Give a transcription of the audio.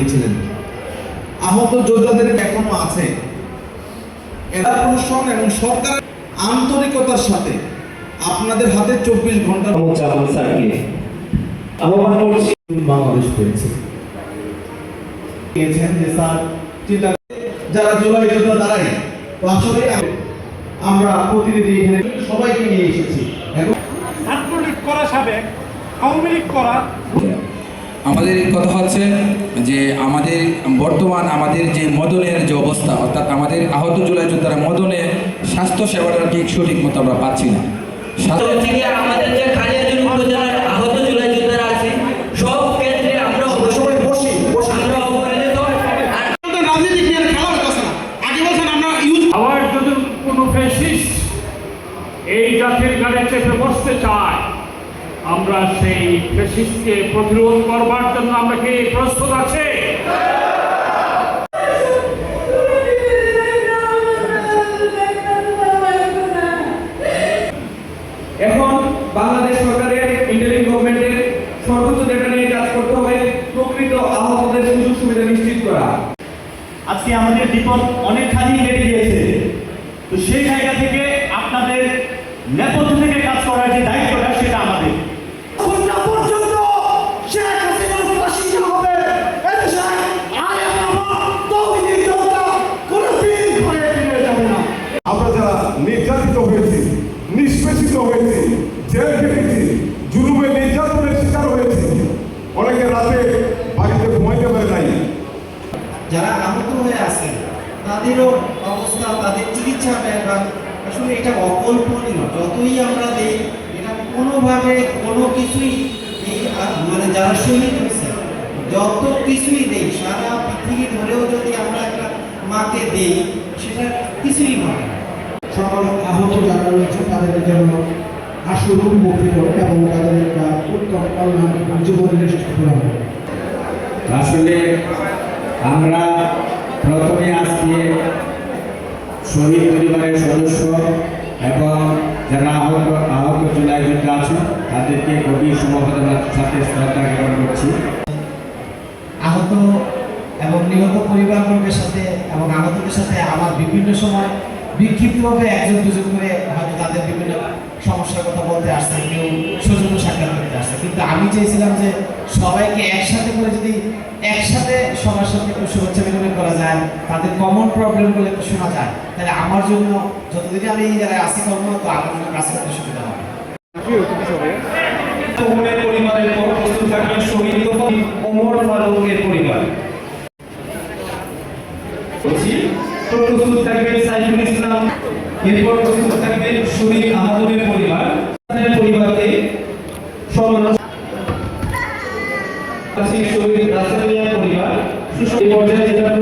গিয়েছিলেন আহত যোদ্ধাদের এখনও আছে। এরা প্রশাসন এবং সরকারের আন্তরিকতার সাথে আপনাদের হাতে চব্বিশ ঘণ্টা আহ্বান করছি। বাংলাদেশ পেয়েছে। পেয়েছেন যে স্যার চিন্তা যারা জুলাই যোদ্ধা তো আসলে আমরা প্রতিনিধি এখানে সবাইকে নিয়ে এসেছি। এখন ছাত্রলীগ করা সাবেক আওয়ামী লীগ করা। আমাদের কথা হচ্ছে যে আমাদের বর্তমান আমাদের যে মদনের যে অবস্থা অর্থাৎ আমাদের আহত জুলাই যোদ্ধারা মদনে স্বাস্থ্য সেবাটা ঠিক সঠিক মতো আমরা পাচ্ছি না। স্বাস্থ্য আমাদের যে উপজেলার আহত জুলাই যোদ্ধারা আছে সব ক্ষেত্রে আমরা সবাই বসি বসি আমরা অবহেলিত রাজনীতি নিয়ে খেলা হইতেছে আগে বলছেন আমরা ইউজ আবার যদি কোনো ফ্যাসিস্ট এই জাতির গাড়ি চেপে বসতে চায় আমরা সেই ফ্যাসিস্টকে প্রতিরোধ করবার জন্য আমরা কি প্রস্তুত আছে? এখন বাংলাদেশ সরকারের ইন্টারিম গভর্নমেন্টের সর্বোচ্চ ডেটা নিয়ে কাজ করতে হবে প্রকৃত আহতদের সুযোগ সুবিধা নিশ্চিত করা। আজকে আমাদের বিপদ অনেকখানি বেড়ে গিয়েছে। তো সেই জায়গা থেকে আপনাদের নেপথ্য থেকে কাজ করার যে দায়িত্বটা সেটা আমাদের। অনেকে রাতে বাড়িতে ঘুমাইতে পারে নাই। যারা আহত হয়ে আছেন তাদেরও অবস্থা তাদের চিকিৎসা ব্যাপার আসলে এটা অকল্পনীয়। যতই আমরা দেই এটা কোনোভাবে কোনো কিছুই এই মানে যারা শহীদ হয়েছে যত কিছুই দেই সারা পৃথিবী ধরেও যদি আমরা একটা মাকে দেই সেটা কিছুই হয় সকল আহত যারা রয়েছে তাদের জন্য আশুরূপ মুক্তি এবং তাদের একটা উত্তম কল্যাণ এবং করা আসলে আমরা প্রথমে আজকে শহীদ পরিবারের সদস্য এবং যারা আহত আহত জুলাই যোদ্ধা আছেন তাদেরকে গভীর সমবেদনার সাথে শ্রদ্ধা জ্ঞাপন করছি। আহত এবং নিহত পরিবারবর্গের সাথে এবং আহতদের সাথে আমার বিভিন্ন সময় বিক্ষিপ্তভাবে একজন দুজন করে হয়তো তাদের বিভিন্ন সমস্যার কথা বলতে আসছে, কেউ সৌজন্য সাক্ষাৎ করতে আসছে। কিন্তু আমি চেয়েছিলাম যে সবাইকে একসাথে করে যদি একসাথে সবার সাথে একটু শুভেচ্ছা বিনিময় করা যায়, তাদের কমন প্রবলেমগুলো একটু শোনা যায়, তাহলে আমার জন্য যতদিন আমি এই জায়গায় আসি কর্মরত আমার জন্য কাজ করতে সুবিধা হবে। পরিবারের পর প্রস্তুত থাকবেন শহীদ ওমর ফারুকের পরিবার বলছি প্রস্তুত থাকবেন সাইফুল ইসলাম এরপর উপস্থিত থাকবেন শহীদ আহমদের পরিবার। পরিবারকে সম্মান শহীদ রাসেলিয়া পরিবার। পর্যায়ে জেলা